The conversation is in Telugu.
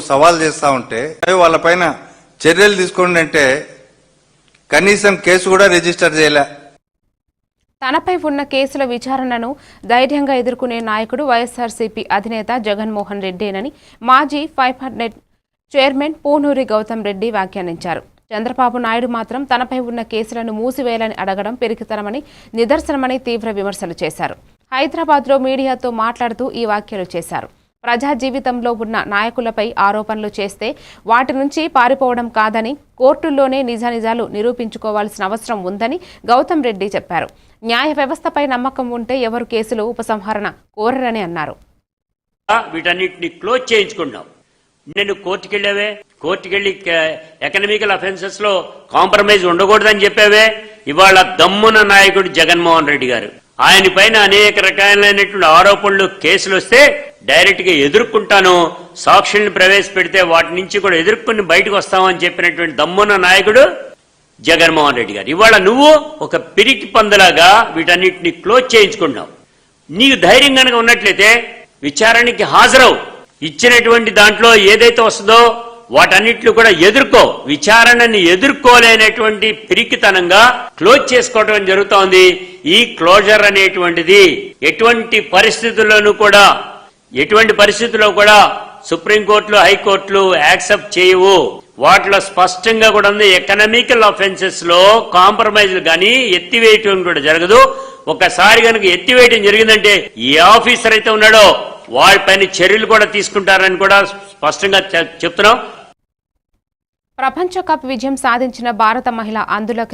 సవాల్ చేస్తా ఉంటే వాళ్ళపైన చర్యలు తీసుకోండి అంటే కనీసం కేసు కూడా రిజిస్టర్ చేయలే. తనపై ఉన్న కేసుల విచారణను ధైర్యంగా ఎదుర్కొనే నాయకుడు వైఎస్ఆర్సీపీ అధినేత జగన్మోహన్ రెడ్డేనని మాజీ five hundred chairman Punuri Gautam Reddy వ్యాఖ్యానించారు. చంద్రబాబు నాయుడు మాత్రం తనపై ఉన్న కేసులను మూసివేయాలని అడగడం పెరిగితనమని నిదర్శనమని తీవ్ర విమర్శలు చేశారు. హైదరాబాద్లో మీడియాతో మాట్లాడుతూ ఈ వ్యాఖ్యలు చేశారు. ప్రజా జీవితంలో ఉన్న నాయకులపై ఆరోపణలు చేస్తే వాటి నుంచి పారిపోవడం కాదని కోర్టుల్లోనే నిజానిజాలు నిరూపించుకోవాల్సిన అవసరం ఉందని గౌతమ్ రెడ్డి చెప్పారు. న్యాయ వ్యవస్థపై నమ్మకం ఉంటే ఎవరు కేసులు ఉపసంహరణ కోరరని అన్నారు. వీటన్నిటిని క్లోజ్ చేయించుకున్నాం నేను కోర్టుకెళ్ళావే? కోర్టుకెళ్ళి ఎకనామికల్ అఫెన్సెస్లో కాంప్రమైజ్ ఉండకూడదని చెప్పావే? ఇవాళ దమ్మున నాయకుడు జగన్మోహన్ రెడ్డి గారు. ఆయన పైన అనేక రకాలైనటువంటి ఆరోపణలు కేసులు వస్తే డైరెక్ట్గా ఎదుర్కొంటాను సాక్షుల్ని ప్రవేశపెడితే వాటి నుంచి కూడా ఎదుర్కొని బయటకు వస్తామని చెప్పినటువంటి దమ్మున నాయకుడు జగన్మోహన్ రెడ్డి గారు. ఇవాళ నువ్వు ఒక పిరికి పందులాగా వీటన్నిటిని క్లోజ్ చేయించుకుంటున్నావు నీకు ధైర్యం కనుక ఉన్నట్లయితే విచారణకి హాజరవు. ఇచ్చినటువంటి దాంట్లో ఏదైతే వస్తుందో వాటన్నిటిని కూడా ఎదుర్కో. విచారణని ఎదుర్కోలేనటువంటి పిరికితనంగా క్లోజ్ చేసుకోవడం జరుగుతోంది. ఈ క్లోజర్ అనేటువంటిది ఎటువంటి పరిస్థితుల్లోనూ కూడా ఎటువంటి పరిస్థితుల్లో కూడా సుప్రీంకోర్టులు హైకోర్టులు యాక్సెప్ట్ చేయవు. వాటిలో స్పష్టంగా కూడా ఉంది ఎకనామికల్ అఫెన్సెస్లో కాంప్రమైజ్ కానీ ఎత్తివేయటం కూడా జరగదు. ఒకసారి కనుక ఎత్తివేయటం జరిగిందంటే ఏ ఆఫీసర్ అయితే ఉన్నాడో వారిపైన చర్యలు కూడా తీసుకుంటారని కూడా స్పష్టంగా చెప్తున్నాం. ప్రపంచ కప్ విజయం సాధించిన భారత మహిళ అందులో